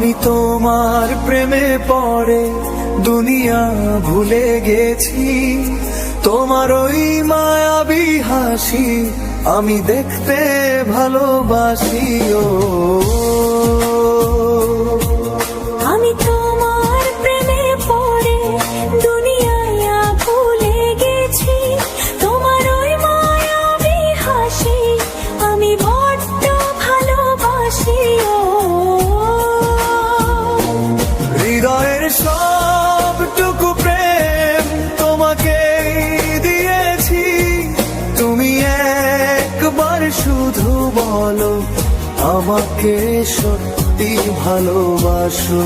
আমি তোমার প্রেমে পরে দুনিয়া ভুলে গেছি। তোমার ওই মায়াবী হাসি আমি দেখতে ভালোবাসি, ও। একবার শুধু বলো আমাকে সত্যি ভালোবাসো।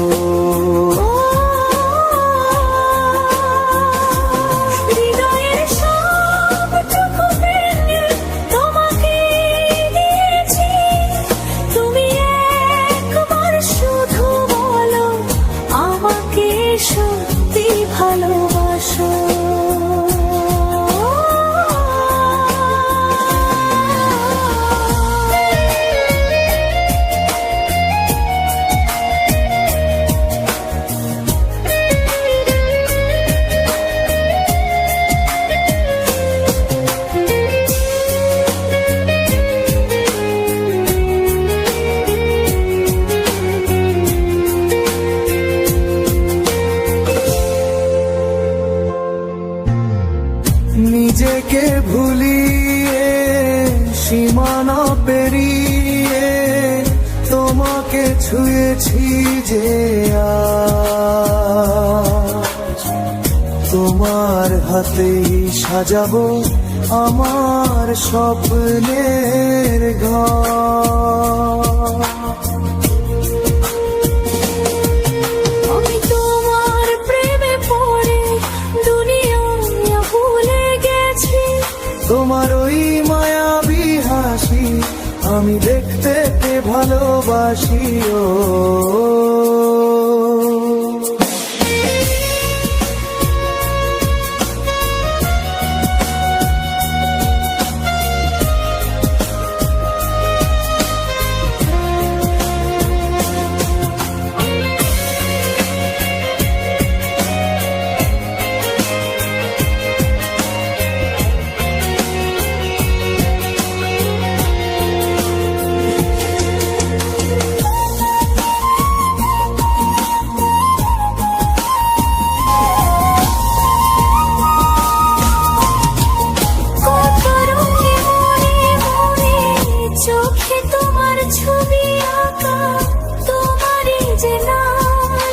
ভুলিয়ে সীমানা পেরিয়ে তোমাকে ছুঁয়েছি যে তোমার হাতেই সাজাবো আমার স্বপ্নের ঘর। আমি দেখতে ভালোবাসি ও।